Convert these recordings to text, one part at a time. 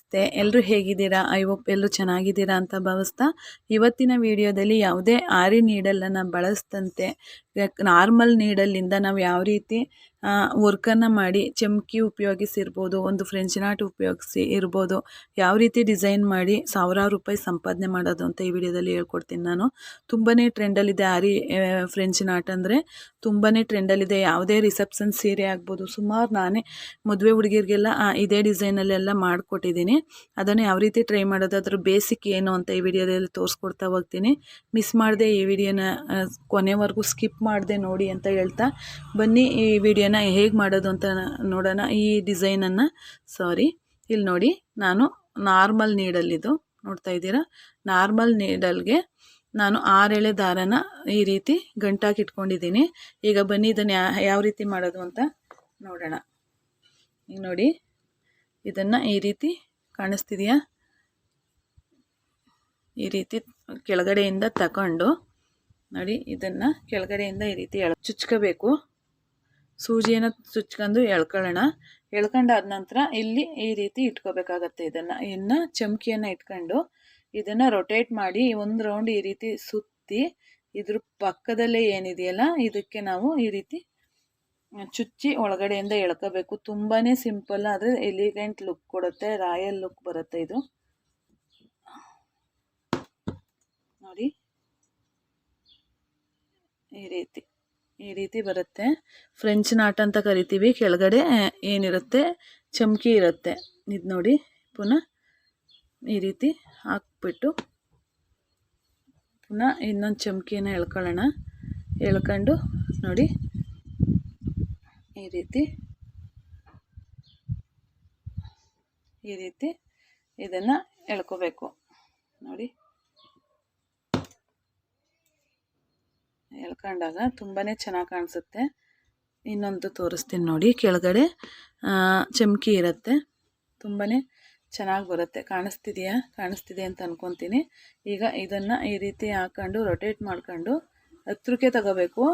ನಮಸ್ತೆ. ಎಲ್ಲರೂ ಹೇಗಿದ್ದೀರಾ? ಐ ಹೋಪ್ ಎಲ್ಲರೂ ಚೆನ್ನಾಗಿದ್ದೀರಾ ಅಂತ ಭಾವಿಸ್ತಾ ಇವತ್ತಿನ ವಿಡಿಯೋದಲ್ಲಿ ಯಾವುದೇ ಆರಿ ನೀಡಲನ್ನು ಬಳಸದಂತೆ ನಾರ್ಮಲ್ ನೀಡಲ್ಲಿಂದ ನಾವು ಯಾವ ರೀತಿ ವರ್ಕನ್ನು ಮಾಡಿ ಚಮ್ಕಿ ಉಪಯೋಗಿಸಿರ್ಬೋದು, ಒಂದು ಫ್ರೆಂಚ್ ನಾಟ್ ಉಪಯೋಗಿಸಿ ಇರ್ಬೋದು, ಯಾವ ರೀತಿ ಡಿಸೈನ್ ಮಾಡಿ ಸಾವಿರಾರು ರೂಪಾಯಿ ಸಂಪಾದನೆ ಮಾಡೋದು ಅಂತ ಈ ವಿಡಿಯೋದಲ್ಲಿ ಹೇಳ್ಕೊಡ್ತೀನಿ ನಾನು. ತುಂಬಾ ಟ್ರೆಂಡಲ್ಲಿದೆ ಆರಿ ಫ್ರೆಂಚ್ ನಾಟ್ ಅಂದರೆ. ತುಂಬಾ ಟ್ರೆಂಡಲ್ಲಿದೆ ಯಾವುದೇ ರಿಸೆಪ್ಷನ್ ಸೀರೆ ಆಗ್ಬೋದು, ಸುಮಾರು ನಾನೇ ಮದುವೆ ಹುಡುಗಿರಿಗೆಲ್ಲ ಇದೇ ಡಿಸೈನಲ್ಲೆಲ್ಲ ಮಾಡಿಕೊಟ್ಟಿದ್ದೀನಿ. ಅದನ್ನು ಯಾವ ರೀತಿ ಟ್ರೈ ಮಾಡೋದು, ಅದ್ರ ಬೇಸಿಕ್ ಏನು ಅಂತ ಈ ವಿಡಿಯೋದಲ್ಲಿ ತೋರಿಸ್ಕೊಡ್ತಾ ಹೋಗ್ತೀನಿ. ಮಿಸ್ ಮಾಡಿದೆ ಈ ವಿಡಿಯೋನ ಕೊನೆವರೆಗೂ ಸ್ಕಿಪ್ ಮಾಡಿದೆ ನೋಡಿ ಅಂತ ಹೇಳ್ತಾ. ಬನ್ನಿ ಈ ವಿಡಿಯೋನ ಹೇಗೆ ಮಾಡೋದು ಅಂತ ನೋಡೋಣ ಈ ಡಿಸೈನನ್ನು ಸಾರಿ ಇಲ್ಲಿ ನೋಡಿ, ನಾನು ನಾರ್ಮಲ್ ಇದು ನೋಡ್ತಾ ಇದ್ದೀರಾ? ನಾರ್ಮಲ್ ನೀಡಲ್ಗೆ ನಾನು ಆರೆಳೆ ದಾರನ ಈ ರೀತಿ ಗಂಟಾಕಿ ಇಟ್ಕೊಂಡಿದ್ದೀನಿ. ಈಗ ಬನ್ನಿ, ಇದನ್ನು ಯಾವ ರೀತಿ ಮಾಡೋದು ಅಂತ ನೋಡೋಣ. ಈಗ ನೋಡಿ, ಇದನ್ನು ಈ ರೀತಿ ಕಾಣಿಸ್ತಿದೆಯಾ? ಈ ರೀತಿ ಕೆಳಗಡೆಯಿಂದ ತಗೊಂಡು, ನೋಡಿ, ಇದನ್ನು ಕೆಳಗಡೆಯಿಂದ ಈ ರೀತಿ ಚುಚ್ಕೋಬೇಕು. ಸೂಜಿಯನ್ನು ಚುಚ್ಕೊಂಡು ಎಳ್ಕೊಳ್ಳೋಣ. ಎಳ್ಕೊಂಡಾದ ನಂತರ ಇಲ್ಲಿ ಈ ರೀತಿ ಇಟ್ಕೋಬೇಕಾಗತ್ತೆ ಇದನ್ನು. ಇನ್ನು ಚಮಕಿಯನ್ನು ಇಟ್ಕೊಂಡು ಇದನ್ನು ರೊಟೇಟ್ ಮಾಡಿ ಒಂದು ರೌಂಡ್ ಈ ರೀತಿ ಸುತ್ತಿ ಇದ್ರ ಪಕ್ಕದಲ್ಲೇ ಏನಿದೆಯಲ್ಲ ಇದಕ್ಕೆ ನಾವು ಈ ರೀತಿ ಚುಚ್ಚಿ ಒಳಗಡೆಯಿಂದ ಎಳ್ಕೋಬೇಕು. ತುಂಬಾ ಸಿಂಪಲ್ ಆದರೆ ಎಲಿಗೆಂಟ್ ಲುಕ್ ಕೊಡುತ್ತೆ. ರಾಯಲ್ ಲುಕ್ ಬರುತ್ತೆ ಇದು. ನೋಡಿ. ಈ ರೀತಿ. ಈ ರೀತಿ ಬರುತ್ತೆ. ಫ್ರೆಂಚ್ ನಾಟ್ ಅಂತ ಕರಿತೀವಿ. ಕೆಳಗಡೆ ಏನಿರುತ್ತೆ? ಚಮಕಿ ಇರುತ್ತೆ. ಇದು ನೋಡಿ. ಪುನಃ ಈ ರೀತಿ ಹಾಕ್ಬಿಟ್ಟು ಪುನಃ ಇನ್ನೊಂದು ಚಮಕಿನ ಎಳ್ಕೊಳ್ಳೋಣ. ಎಳ್ಕೊಂಡು ನೋಡಿ. ಈ ರೀತಿ. ಈ ರೀತಿ ಇದನ್ನು ಎಳ್ಕೋಬೇಕು. ನೋಡಿ. ಎಳ್ಕೊಂಡಾಗ ತುಂಬಾ ಚೆನ್ನಾಗಿ ಕಾಣಿಸುತ್ತೆ. ಇನ್ನೊಂದು ತೋರಿಸ್ತೀನಿ ನೋಡಿ, ಕೆಳಗಡೆ ಚಮಕಿ ಇರುತ್ತೆ. ತುಂಬಾ ಚೆನ್ನಾಗಿ ಬರುತ್ತೆ. ಕಾಣಿಸ್ತಿದೆಯಾ? ಕಾಣಿಸ್ತಿದೆ ಅಂತ ಅಂದ್ಕೊತೀನಿ ಈಗ ಇದನ್ನು ಈ ರೀತಿ ಹಾಕ್ಕೊಂಡು ರೊಟೇಟ್ ಮಾಡ್ಕೊಂಡು ಹತ್ರಕ್ಕೆ ತಗೋಬೇಕು.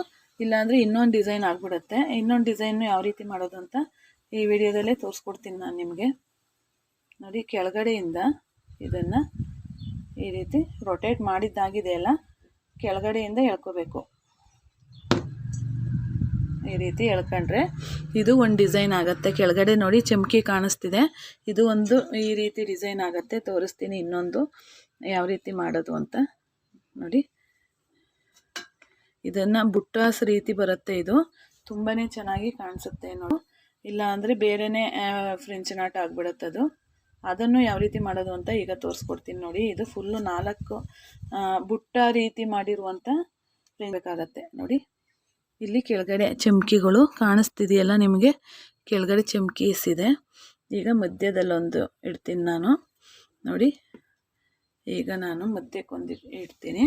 ಇಲ್ಲಾಂದರೆ ಇನ್ನೊಂದು ಡಿಸೈನ್ ಆಗಿಬಿಡುತ್ತೆ. ಇನ್ನೊಂದು ಡಿಸೈನು ಯಾವ ರೀತಿ ಮಾಡೋದು ಅಂತ ಈ ವಿಡಿಯೋದಲ್ಲೇ ತೋರಿಸ್ಕೊಡ್ತೀನಿ ನಾನು ನಿಮಗೆ. ನೋಡಿ, ಕೆಳಗಡೆಯಿಂದ ಇದನ್ನು ಈ ರೀತಿ ರೊಟೇಟ್ ಮಾಡಿದ್ದಾಗಿದೆ ಅಲ್ಲ, ಕೆಳಗಡೆಯಿಂದ ಎಳ್ಕೋಬೇಕು. ಈ ರೀತಿ ಎಳ್ಕೊಂಡ್ರೆ ಇದು ಒಂದು ಡಿಸೈನ್ ಆಗುತ್ತೆ. ಕೆಳಗಡೆ ನೋಡಿ ಚಮಕಿ ಕಾಣಿಸ್ತಿದೆ. ಇದು ಒಂದು ಈ ರೀತಿ ಡಿಸೈನ್ ಆಗುತ್ತೆ. ತೋರಿಸ್ತೀನಿ ಇನ್ನೊಂದು ಯಾವ ರೀತಿ ಮಾಡೋದು ಅಂತ. ನೋಡಿ. ಇದನ್ನು ಬುಟ್ಟಾಸ್ ರೀತಿ ಬರುತ್ತೆ ಇದು. ತುಂಬಾ ಚೆನ್ನಾಗಿ ಕಾಣಿಸುತ್ತೆ ನೋಡು. ಇಲ್ಲ ಅಂದರೆ ಬೇರೆಯೇ ಫ್ರೆಂಚ್ ನಾಟ್ ಆಗಿಬಿಡುತ್ತೆ ಅದು. ಅದನ್ನು ಯಾವ ರೀತಿ ಮಾಡೋದು ಅಂತ ಈಗ ತೋರಿಸ್ಕೊಡ್ತೀನಿ ನೋಡಿ. ಇದು ಫುಲ್ಲು ನಾಲ್ಕು ಬುಟ್ಟ ರೀತಿ ಮಾಡಿರುವಂಥ ಬೇಕಾಗತ್ತೆ ನೋಡಿ. ಇಲ್ಲಿ ಕೆಳಗಡೆ ಚಮಕಿಗಳು ಕಾಣಿಸ್ತಿದೆಯಲ್ಲ ನಿಮಗೆ? ಕೆಳಗಡೆ ಚಮಕಿ ಇದೆ ಈಗ ಮಧ್ಯದಲ್ಲೊಂದು ಇಡ್ತೀನಿ ನಾನು. ನೋಡಿ, ಈಗ ನಾನು ಮಧ್ಯಕ್ಕೊಂದು ಇಡ್ತೀನಿ.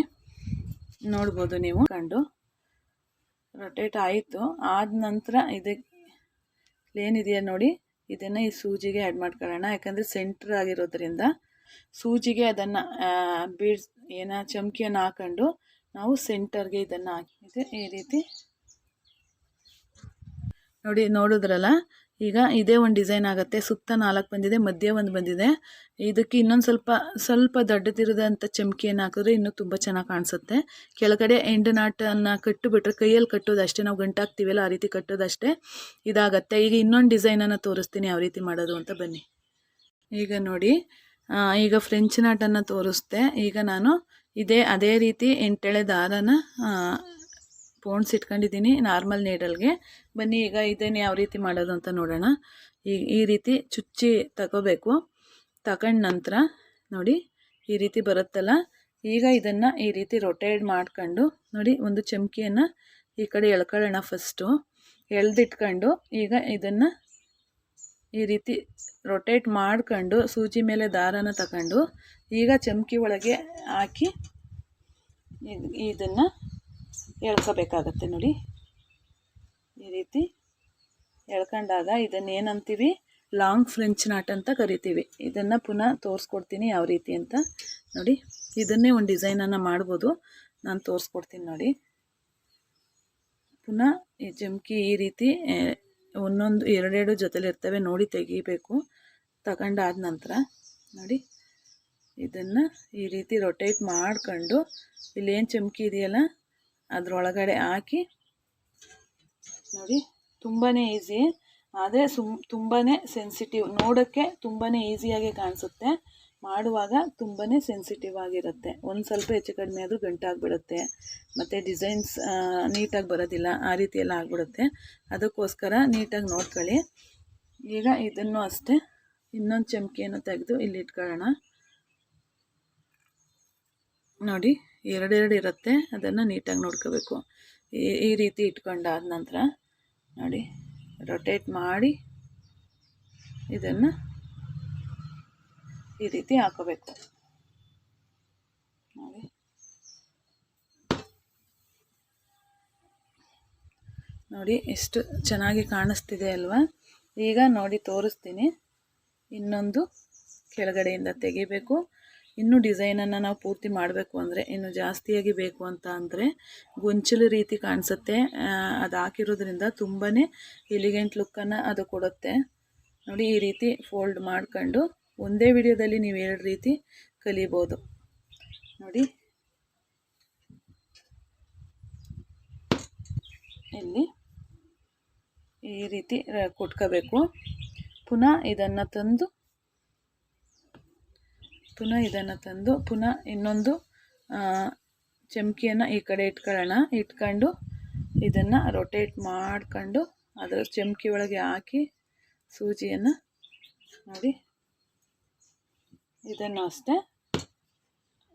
ನೋಡ್ಬೋದು ನೀವು. ಕಂಡು ರೊಟೇಟ್ ಆಯಿತು. ಆದ ನಂತರ ಇದಕ್ಕೆ ಏನಿದೆಯಾ ನೋಡಿ? ಇದನ್ನು ಈ ಸೂಜಿಗೆ ಆ್ಯಡ್ ಮಾಡ್ಕೊಳ್ಳೋಣ. ಯಾಕಂದರೆ ಸೆಂಟ್ರ್ ಆಗಿರೋದ್ರಿಂದ ಸೂಜಿಗೆ ಅದನ್ನು ಬೀಡ್ಸ್, ಏನ, ಚಮಕಿಯನ್ನು ಹಾಕೊಂಡು ನಾವು ಸೆಂಟರ್ಗೆ ಇದನ್ನು ಹಾಕಿದೆ ಈ ರೀತಿ ನೋಡಿ ನೋಡಿದ್ರಲ್ಲ? ಈಗ ಇದೇ ಒಂದು ಡಿಸೈನ್ ಆಗುತ್ತೆ. ಸುತ್ತ ನಾಲ್ಕು ಬಂದಿದೆ, ಮಧ್ಯೆ ಒಂದು ಬಂದಿದೆ. ಇದಕ್ಕೆ ಇನ್ನೊಂದು ಸ್ವಲ್ಪ ಸ್ವಲ್ಪ ದೊಡ್ಡದಿರೋದಂಥ ಚಮಕಿಯನ್ನು ಹಾಕಿದ್ರೆ ಇನ್ನೂ ತುಂಬ ಚೆನ್ನಾಗಿ ಕಾಣಿಸುತ್ತೆ. ಕೆಳಗಡೆ ಎಂಡ್ ನಾಟನ್ನು ಕಟ್ಟಿಬಿಟ್ರೆ ಕೈಯಲ್ಲಿ ಕಟ್ಟೋದು ಅಷ್ಟೇ. ನಾವು ಗಂಟಾಗ್ತೀವಲ್ಲ ಆ ರೀತಿ ಕಟ್ಟೋದಷ್ಟೇ ಇದಾಗತ್ತೆ. ಈಗ ಇನ್ನೊಂದು ಡಿಸೈನನ್ನು ತೋರಿಸ್ತೀನಿ, ಯಾವ ರೀತಿ ಮಾಡೋದು ಅಂತ ಬನ್ನಿ. ಈಗ ನೋಡಿ ಈಗ ಫ್ರೆಂಚ್ ನಾಟನ್ನು ತೋರಿಸ್ದೆ. ಈಗ ನಾನು ಇದೇ, ಅದೇ ರೀತಿ ಎಂಟೆಳೆ ದಾರನ ಪೋಣ್ಸ್ ಇಟ್ಕೊಂಡಿದ್ದೀನಿ ನಾರ್ಮಲ್ ನೀಡಲ್ಗೆ ಬನ್ನಿ, ಈಗ ಇದನ್ನು ಯಾವ ರೀತಿ ಮಾಡೋದು ಅಂತ ನೋಡೋಣ. ಈ ಈ ರೀತಿ ಚುಚ್ಚಿ ತಗೋಬೇಕು. ತಗೊಂಡ ನಂತರ ನೋಡಿ, ಈ ರೀತಿ ಬರುತ್ತಲ್ಲ? ಈಗ ಇದನ್ನು ಈ ರೀತಿ ರೊಟೇಟ್ ಮಾಡ್ಕೊಂಡು ನೋಡಿ, ಒಂದು ಚಮಕಿಯನ್ನು ಈ ಕಡೆ ಎಳ್ಕೊಳ್ಳೋಣ ಫಸ್ಟು ಎಳ್ದಿಟ್ಕೊಂಡು ಈಗ ಇದನ್ನು ಈ ರೀತಿ ರೊಟೇಟ್ ಮಾಡ್ಕೊಂಡು ಸೂಜಿ ಮೇಲೆ ದಾರನ ತಗೊಂಡು ಈಗ ಚಮಕಿ ಒಳಗೆ ಹಾಕಿ ಇದನ್ನು ಎಳ್ಕೋಬೇಕಾಗತ್ತೆ ನೋಡಿ. ಈ ರೀತಿ ಎಳ್ಕೊಂಡಾಗ ಇದನ್ನು ಏನಂತೀವಿ ಲಾಂಗ್ ಫ್ರೆಂಚ್ ನಾಟ್ ಅಂತ ಕರಿತೀವಿ. ಇದನ್ನು ಪುನಃ ತೋರಿಸ್ಕೊಡ್ತೀನಿ ಯಾವ ರೀತಿ ಅಂತ. ನೋಡಿ, ಇದನ್ನೇ ಒಂದು ಡಿಸೈನನ್ನು ಮಾಡ್ಬೋದು. ನಾನು ತೋರಿಸ್ಕೊಡ್ತೀನಿ ನೋಡಿ. ಪುನಃ ಈ ಜಮ್ಕಿ ಈ ರೀತಿ ಒಂದೊಂದು ಎರಡೆರಡು ಜೊತೆಲಿ ಇರ್ತವೆ. ನೋಡಿ ತೆಗಿಬೇಕು. ತಗೊಂಡಾದ ನಂತರ ನೋಡಿ, ಇದನ್ನು ಈ ರೀತಿ ರೊಟೇಟ್ ಮಾಡ್ಕೊಂಡು, ಇಲ್ಲೇನು ಚಮಕಿ ಇದೆಯಲ್ಲ, ಅದರೊಳಗಡೆ ಹಾಕಿ ನೋಡಿ ತುಂಬಾ ಈಸಿ ಆದರೆ ಸುಮ್ ತುಂಬಾ ಸೆನ್ಸಿಟಿವ್ ನೋಡೋಕ್ಕೆ ತುಂಬಾ ಈಸಿಯಾಗಿ ಕಾಣಿಸುತ್ತೆ. ಮಾಡುವಾಗ ತುಂಬಾ ಸೆನ್ಸಿಟಿವ್ ಆಗಿರುತ್ತೆ. ಒಂದು ಸ್ವಲ್ಪ ಹೆಚ್ಚು ಕಡಿಮೆ ಆದರೂ ಗಂಟಾಗ್ಬಿಡುತ್ತೆ. ಮತ್ತು ಡಿಸೈನ್ಸ್ ನೀಟಾಗಿ ಬರೋದಿಲ್ಲ. ಆ ರೀತಿ ಎಲ್ಲ ಆಗಿಬಿಡುತ್ತೆ. ಅದಕ್ಕೋಸ್ಕರ ನೀಟಾಗಿ ನೋಡ್ಕೊಳ್ಳಿ. ಈಗ ಇದನ್ನು ಅಷ್ಟೇ. ಇನ್ನೊಂದು ಚಮಕಿಯನ್ನು ತೆಗೆದು ಇಲ್ಲಿ ಇಟ್ಕೊಳ್ಳೋಣ. ನೋಡಿ, ಎರಡೆರಡು ಇರುತ್ತೆ. ಅದನ್ನು ನೀಟಾಗಿ ನೋಡ್ಕೋಬೇಕು. ಈ ರೀತಿ ಇಟ್ಕೊಂಡಾದ ನಂತರ ನೋಡಿ ರೊಟೇಟ್ ಮಾಡಿ ಇದನ್ನು ಈ ರೀತಿ ಹಾಕೋಬೇಕು. ನೋಡಿ. ನೋಡಿ, ಎಷ್ಟು ಚೆನ್ನಾಗಿ ಕಾಣಿಸ್ತಿದೆ ಅಲ್ವಾ? ಈಗ ನೋಡಿ, ತೋರಿಸ್ತೀನಿ. ಇನ್ನೊಂದು ಕೆಳಗಡೆಯಿಂದ ತೆಗಿಬೇಕು. ಇನ್ನೂ ಡಿಸೈನನ್ನು ನಾವು ಪೂರ್ತಿ ಮಾಡಬೇಕು ಅಂದರೆ ಇನ್ನು ಜಾಸ್ತಿಯಾಗಿ ಬೇಕು ಅಂತ ಅಂದರೆ ಗೊಂಚಲು ರೀತಿ ಕಾಣಿಸುತ್ತೆ. ಅದು ಹಾಕಿರೋದ್ರಿಂದ ತುಂಬಾ ಎಲಿಗೆಂಟ್ ಲುಕ್ಕನ್ನು ಅದು ಕೊಡುತ್ತೆ. ನೋಡಿ ಈ ರೀತಿ ಫೋಲ್ಡ್ ಮಾಡ್ಕೊಂಡು ಒಂದೇ ವಿಡಿಯೋದಲ್ಲಿ ನೀವು ಎರಡು ರೀತಿ ಕಲಿಬೋದು. ನೋಡಿ. ಇಲ್ಲಿ ಈ ರೀತಿ ಕೊಟ್ಕೋಬೇಕು. ಪುನಃ ಇದನ್ನು ತಂದು ಪುನಃ ಇದನ್ನು ತಂದು, ಪುನಃ ಇನ್ನೊಂದು ಚಮಕಿಯನ್ನು ಈ ಕಡೆ ಇಟ್ಕೊಳ್ಳೋಣ. ಇಟ್ಕೊಂಡು ಇದನ್ನು ರೊಟೇಟ್ ಮಾಡ್ಕೊಂಡು ಅದರ ಚಮಕಿ ಒಳಗೆ ಹಾಕಿ ಸೂಜಿಯನ್ನು ನೋಡಿ. ಇದನ್ನು ಅಷ್ಟೇ.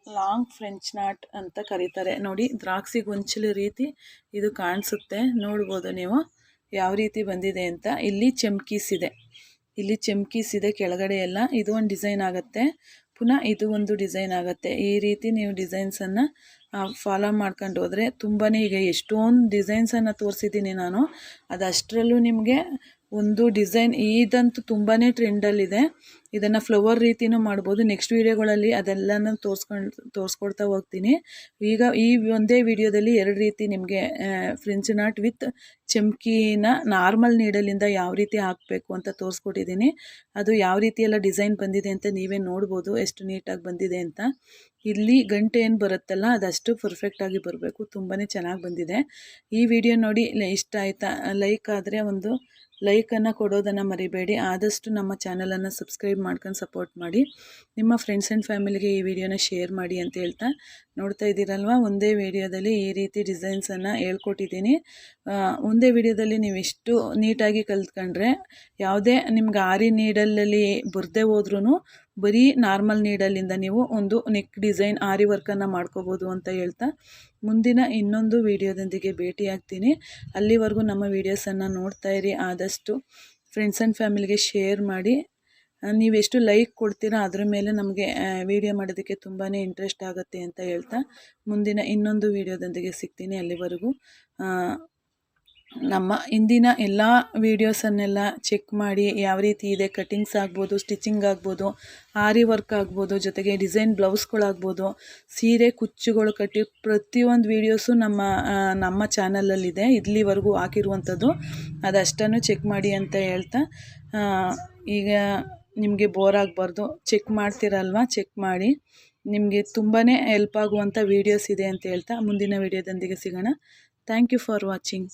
ಲಾಂಗ್ ಫ್ರೆಂಚ್ ನಾಟ್ ಅಂತ ಕರೀತಾರೆ. ನೋಡಿ ದ್ರಾಕ್ಷಿ ಗೊಂಚಲು ರೀತಿ ಇದು ಕಾಣಿಸುತ್ತೆ. ನೋಡ್ಬೋದು ನೀವು ಯಾವ ರೀತಿ ಬಂದಿದೆ ಅಂತ. ಇಲ್ಲಿ ಚಮಕೀಸಿದೆ ಇಲ್ಲಿ ಚಮಕೀಸಿದೆ ಕೆಳಗಡೆ ಎಲ್ಲ. ಇದು ಒಂದು ಡಿಸೈನ್ ಆಗುತ್ತೆ. ಪುನಃ ಇದು ಒಂದು ಡಿಸೈನ್ ಆಗುತ್ತೆ. ಈ ರೀತಿ ನೀವು ಡಿಸೈನ್ಸನ್ನು ಫಾಲೋ ಮಾಡ್ಕೊಂಡು ಹೋದರೆ ತುಂಬಾ ಈಗ ಎಷ್ಟೊಂದು ಡಿಸೈನ್ಸನ್ನು ತೋರಿಸಿದ್ದೀನಿ ನಾನು. ಅದಷ್ಟರಲ್ಲೂ ನಿಮಗೆ ಒಂದು ಡಿಸೈನ್ ಇದಂತೂ ತುಂಬಾ ಟ್ರೆಂಡಲ್ಲಿದೆ ಇದನ್ನು ಫ್ಲವರ್ ರೀತಿನೂ ಮಾಡ್ಬೋದು. ನೆಕ್ಸ್ಟ್ ವೀಡಿಯೋಗಳಲ್ಲಿ ಅದೆಲ್ಲನೂ ತೋರಿಸ್ಕೊಂಡು, ತೋರಿಸ್ಕೊಡ್ತಾ ಹೋಗ್ತೀನಿ. ಈಗ ಈ ಒಂದೇ ವಿಡಿಯೋದಲ್ಲಿ ಎರಡು ರೀತಿ ನಿಮಗೆ ಫ್ರೆಂಚ್ ನಾಟ್ ವಿತ್ ಚಮ್ಕಿನ ನಾರ್ಮಲ್ ನೀಡಲಿಂದ ಯಾವ ರೀತಿ ಹಾಕಬೇಕು ಅಂತ ತೋರಿಸ್ಕೊಟ್ಟಿದ್ದೀನಿ. ಅದು ಯಾವ ರೀತಿ ಎಲ್ಲ ಡಿಸೈನ್ ಬಂದಿದೆ ಅಂತ ನೀವೇ ನೋಡ್ಬೋದು, ಎಷ್ಟು ನೀಟಾಗಿ ಬಂದಿದೆ ಅಂತ. ಇಲ್ಲಿ ಗಂಟೆ ಏನು ಬರುತ್ತಲ್ಲ, ಅದಷ್ಟು ಪರ್ಫೆಕ್ಟಾಗಿ ಬರಬೇಕು. ತುಂಬಾ ಚೆನ್ನಾಗಿ ಬಂದಿದೆ. ಈ ವಿಡಿಯೋ ನೋಡಿ, ಇಷ್ಟ ಆಯಿತಾ? ಲೈಕ್ ಆದರೆ ಒಂದು ಲೈಕನ್ನು ಕೊಡೋದನ್ನು ಮರಿಬೇಡಿ. ಆದಷ್ಟು ನಮ್ಮ ಚಾನಲನ್ನು ಸಬ್ಸ್ಕ್ರೈಬ್ ಮಾಡ್ಕೊಂಡು ಸಪೋರ್ಟ್ ಮಾಡಿ. ನಿಮ್ಮ ಫ್ರೆಂಡ್ಸ್ ಆ್ಯಂಡ್ ಫ್ಯಾಮಿಲಿಗೆ ಈ ವಿಡಿಯೋನ ಶೇರ್ ಮಾಡಿ ಅಂತ ಹೇಳ್ತಾ ನೋಡ್ತಾ ಇದ್ದೀರಲ್ವ? ಒಂದೇ ವಿಡಿಯೋದಲ್ಲಿ ಈ ರೀತಿ ಡಿಸೈನ್ಸನ್ನು ಹೇಳ್ಕೊಟ್ಟಿದ್ದೀನಿ. ಒಂದೇ ವಿಡಿಯೋದಲ್ಲಿ ನೀವು ಇಷ್ಟು ನೀಟಾಗಿ ಕಲ್ತ್ಕೊಂಡ್ರೆ, ಯಾವುದೇ ನಿಮ್ಗೆ ಆರಿ ನೀಡಲಲ್ಲಿ ಬರದೇ ಹೋದ್ರೂ ಬರೀ ನಾರ್ಮಲ್ ನೀಡಲ್ಲಿಂದ ನೀವು ಒಂದು ನೆಕ್ ಡಿಸೈನ್ ಆರಿ ವರ್ಕನ್ನು ಮಾಡ್ಕೋಬೋದು ಅಂತ ಹೇಳ್ತಾ ಮುಂದಿನ ಇನ್ನೊಂದು ವಿಡಿಯೋದೊಂದಿಗೆ ಭೇಟಿಯಾಗ್ತೀನಿ. ಅಲ್ಲಿವರೆಗೂ ನಮ್ಮ ವೀಡಿಯೋಸನ್ನು ನೋಡ್ತಾ ಇರಿ. ಆದಷ್ಟು ಫ್ರೆಂಡ್ಸ್ ಆ್ಯಂಡ್ ಫ್ಯಾಮಿಲಿಗೆ ಶೇರ್ ಮಾಡಿ. ನೀವೆಷ್ಟು ಲೈಕ್ ಕೊಡ್ತೀರಾ ಅದ್ರ ಮೇಲೆ ನಮಗೆ ವಿಡಿಯೋ ಮಾಡೋದಕ್ಕೆ ತುಂಬಾ ಇಂಟ್ರೆಸ್ಟ್ ಆಗುತ್ತೆ ಅಂತ ಹೇಳ್ತಾ ಮುಂದಿನ ಇನ್ನೊಂದು ವಿಡಿಯೋದೊಂದಿಗೆ ಸಿಗ್ತೀನಿ ಅಲ್ಲಿವರೆಗೂ. ನಮ್ಮ ಇಂದಿನ ಎಲ್ಲ ವೀಡಿಯೋಸನ್ನೆಲ್ಲ ಚೆಕ್ ಮಾಡಿ ಯಾವ ರೀತಿ ಇದೆ ಕಟಿಂಗ್ಸ್ ಆಗ್ಬೋದು ಸ್ಟಿಚಿಂಗ್ ಆಗ್ಬೋದು ಆರಿ ವರ್ಕ್ ಆಗ್ಬೋದು, ಜೊತೆಗೆ ಡಿಸೈನ್ ಬ್ಲೌಸ್ಗಳಾಗ್ಬೋದು ಸೀರೆ, ಕುಚ್ಚುಗಳು ಕಟ್ಟಿ ಪ್ರತಿಯೊಂದು ವೀಡಿಯೋಸು ನಮ್ಮ ನಮ್ಮ ಚಾನಲಲ್ಲಿದೆ ಇಲ್ಲಿವರೆಗೂ ಹಾಕಿರುವಂಥದ್ದು. ಅದಷ್ಟನ್ನು ಚೆಕ್ ಮಾಡಿ ಅಂತ ಹೇಳ್ತಾ ಈಗ ನಿಮಗೆ ಬೋರ್ ಆಗಬಾರ್ದು. ಚೆಕ್ ಮಾಡ್ತೀರಲ್ವ? ಚೆಕ್ ಮಾಡಿ. ನಿಮಗೆ ತುಂಬಾ ಹೆಲ್ಪ್ ಆಗುವಂಥ ವೀಡಿಯೋಸ್ ಇದೆ ಅಂತ ಹೇಳ್ತಾ, ಮುಂದಿನ ವೀಡಿಯೋದೊಂದಿಗೆ ಸಿಗೋಣ. Thank you for watching